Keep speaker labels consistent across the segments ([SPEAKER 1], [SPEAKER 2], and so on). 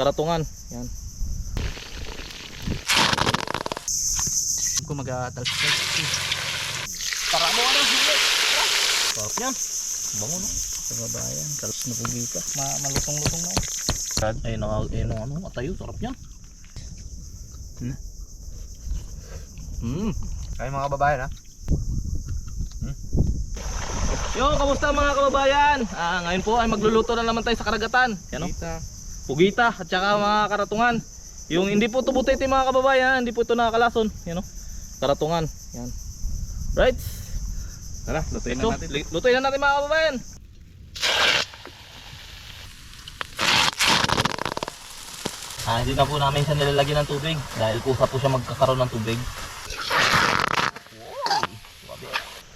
[SPEAKER 1] karatungan. Yan.
[SPEAKER 2] Kung mag-talsik.
[SPEAKER 1] Para mo ano. Sarap yan. Bango no.
[SPEAKER 2] Kababayan, kalos na pugita.
[SPEAKER 1] Ma malutong-lutong na. Ay na ay no ano, atayo, sarap yan.
[SPEAKER 2] Hmm.
[SPEAKER 1] Hmm.
[SPEAKER 3] Kayo mga babayan ha.
[SPEAKER 1] Yo, kamusta mga kababayan? Ah, ngayon po ay magluluto na naman tayo sa karagatan. Yan o. Pugita at saka mga karatungan. Yung hindi po ito butete mga kababayan, hindi po ito nakakalason. Yan o. Karatungan. Yan. Right?
[SPEAKER 3] Tara, lutuin na natin.
[SPEAKER 1] lutuin na natin mga kababayan. Ah, hindi na po namin siya nilalagyan ng tubig dahil kusa po siya magkakaroon ng tubig.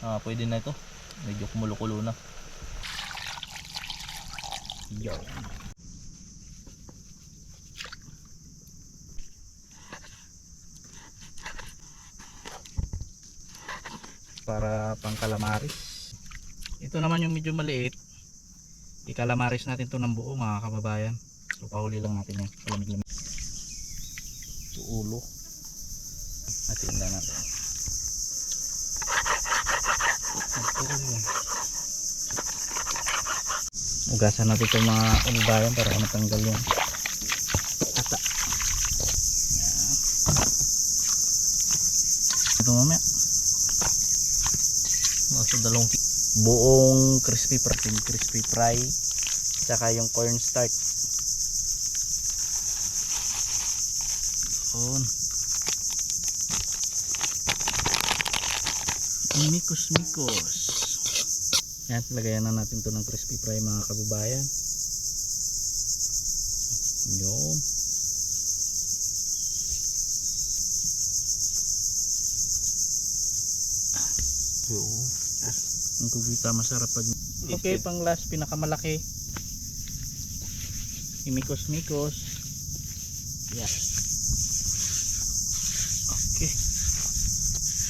[SPEAKER 1] Ah, pwede na ito. Medyo kumulo-kulo na. Yo.
[SPEAKER 2] Para pang calamaris. Ito naman yung medyo maliit. Ikalamaris natin to ng buo mga kababayan. So pahuli lang natin yan. Palamig-lamig.
[SPEAKER 1] Sa ulo.
[SPEAKER 2] Natin lang natin. Ugasan natin itong mga ulibayan para matanggal yan. Ata. Ito mamaya.
[SPEAKER 1] Nasa dalawang
[SPEAKER 2] Buong crispy fry. Crispy fry. Tsaka yung cornstarch. Yun. Mikos-mikos. Yan, lagayan na natin to ng crispy fry mga kababayan. Yun. Ang kugita masarap pag Okay, pang last pinakamalaki. Imikos-mikos. Yes. Okay.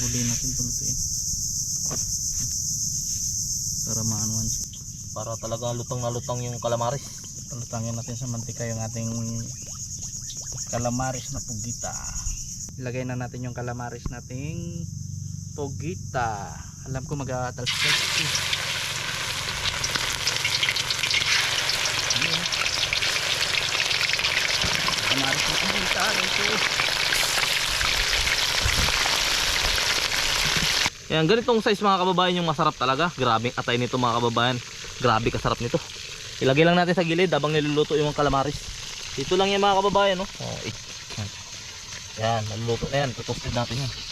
[SPEAKER 2] Huli natin tulutuin. Para maanuan siya.
[SPEAKER 1] para talaga lutong na lutong yung kalamaris.
[SPEAKER 2] Palutangin natin sa mantika yung ating kalamaris na pugita. Ilagay na natin yung kalamaris nating pugita. Alam ko mag-atalsik. Kalamaris na pugita. Ito.
[SPEAKER 1] Yan, ganitong size mga kababayan yung masarap talaga. Grabe atay nito mga kababayan. Grabe kasarap nito. Ilagay lang natin sa gilid habang niluluto yung kalamaris. Dito lang yan mga kababayan, no? Oh, eh. Yan. Naluluto na yan. Tutosted natin yan.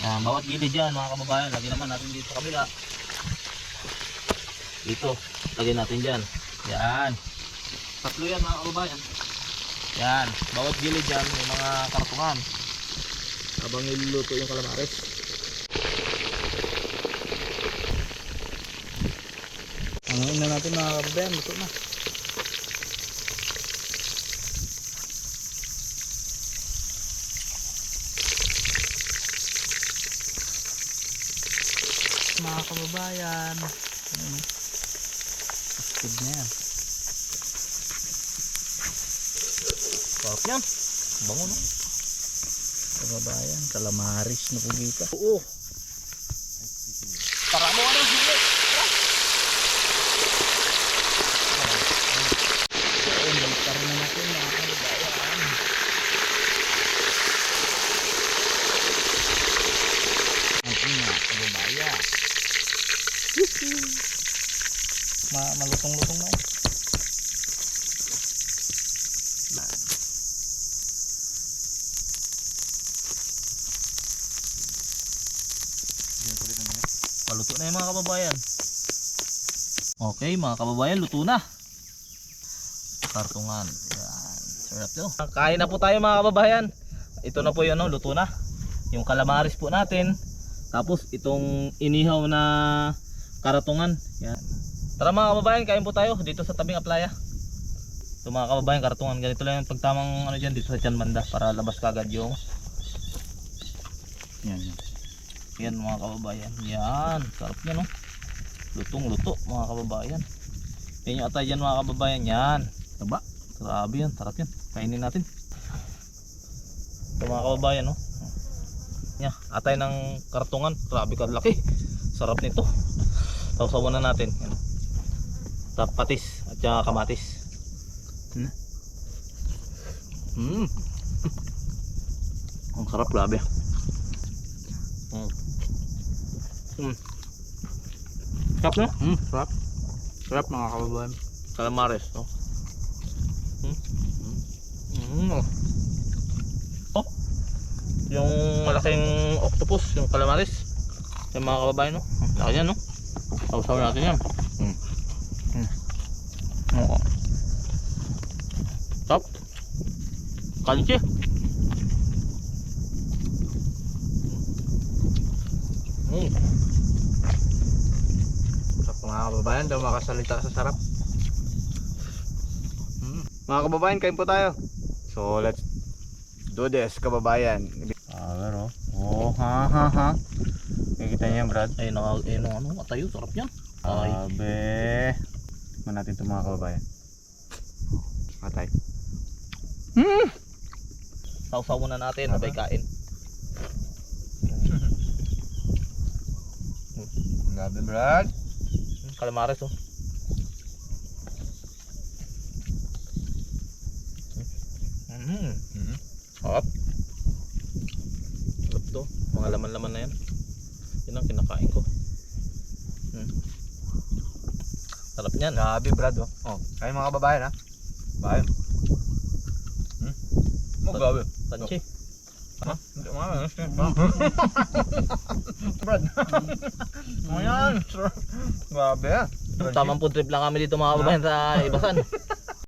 [SPEAKER 1] Yan, bawat gilid yan mga kababayan. Lagyan naman natin dito sa kabila. Dito, lagyan natin dyan. Yan. Tatlo yan mga kababayan. Yan, bawat gilid yan may mga kartungan. Habang niluluto yung kalamaris.
[SPEAKER 2] Ang na natin mga kababayan. Luto na. Mga kababayan. Ayun. Good na yan.
[SPEAKER 1] Sarap yan. Bango no?
[SPEAKER 2] Kababayan. Kalamaris na pugita.
[SPEAKER 1] Oo. Para mo ano sige.
[SPEAKER 2] Ayun, baliktad na natin mga kababayan. Ating mga kababayan. Ma malutong-lutong na. eh.
[SPEAKER 1] Paluto na yung mga kababayan. Okay mga kababayan, luto na. Kartungan. Yan. Sarap to. Kain na po tayo mga kababayan. Ito na po yung ano, luto na. Yung kalamaris po natin. Tapos itong inihaw na karatungan. Yan. Tara mga kababayan, kain po tayo dito sa tabing aplaya. Ito mga kababayan, karatungan. Ganito lang yung pagtamang ano dyan dito sa tiyan banda para labas kagad yung
[SPEAKER 2] Yan, yan.
[SPEAKER 1] yan mga kababayan. Yan. Sarap niya no. Lutong luto mga kababayan. Yan yung atay dyan mga kababayan. Yan.
[SPEAKER 2] Taba.
[SPEAKER 1] Grabe yan, sarap yan. Kainin natin. Ito mga kababayan, no? Nya, atay ng kartungan. Grabe ka laki. Sarap nito. Sausawan na natin. Yan. Tap patis at saka kamatis. Hmm. Mm. Ang sarap, grabe. Mm. Mm. Sarap no?
[SPEAKER 2] Hmm, sarap. Sarap mga kababayan.
[SPEAKER 1] Calamares, no? Hmm? Mm. Oh. Yung malaking octopus, yung calamares. Yung mga kababayan, no? Laki yan, no? Sausaw natin yan. Mm. Mm. Oo. Top. Crunchy. Mm.
[SPEAKER 2] Sarap mga kababayan. Daw makasalita sa sarap. Hmm.
[SPEAKER 3] Mga kababayan, kain po tayo. So, let's do this, kababayan.
[SPEAKER 2] Ah, pero. Oh, ha ha ha. Nakikita niyo yan, Brad?
[SPEAKER 1] Ayun, naka, ayun, ang ano, matayo, sarap yan. Ay,
[SPEAKER 3] Abe. Tikman natin ito mga kababayan. Atay.
[SPEAKER 1] sausaw muna natin, sabay kain.
[SPEAKER 3] Grabe, Brad.
[SPEAKER 1] Mm, Calamares, oh. Mm.
[SPEAKER 3] Mhm.
[SPEAKER 1] Sarap. Sarap to. Mga laman-laman na yan. Yan ang kinakain ko. Mm. Sarap niyan.
[SPEAKER 3] Grabe, Brad. Oh. oh. Kain mga kababayan, ha? Bayan. Hmm? Oh, grabe.
[SPEAKER 1] Crunchy.
[SPEAKER 3] Ha? Hindi, mga Brad. Ayan. Grabe, ah.
[SPEAKER 1] Tamang food trip lang kami dito mga kababayan sa Ibasan.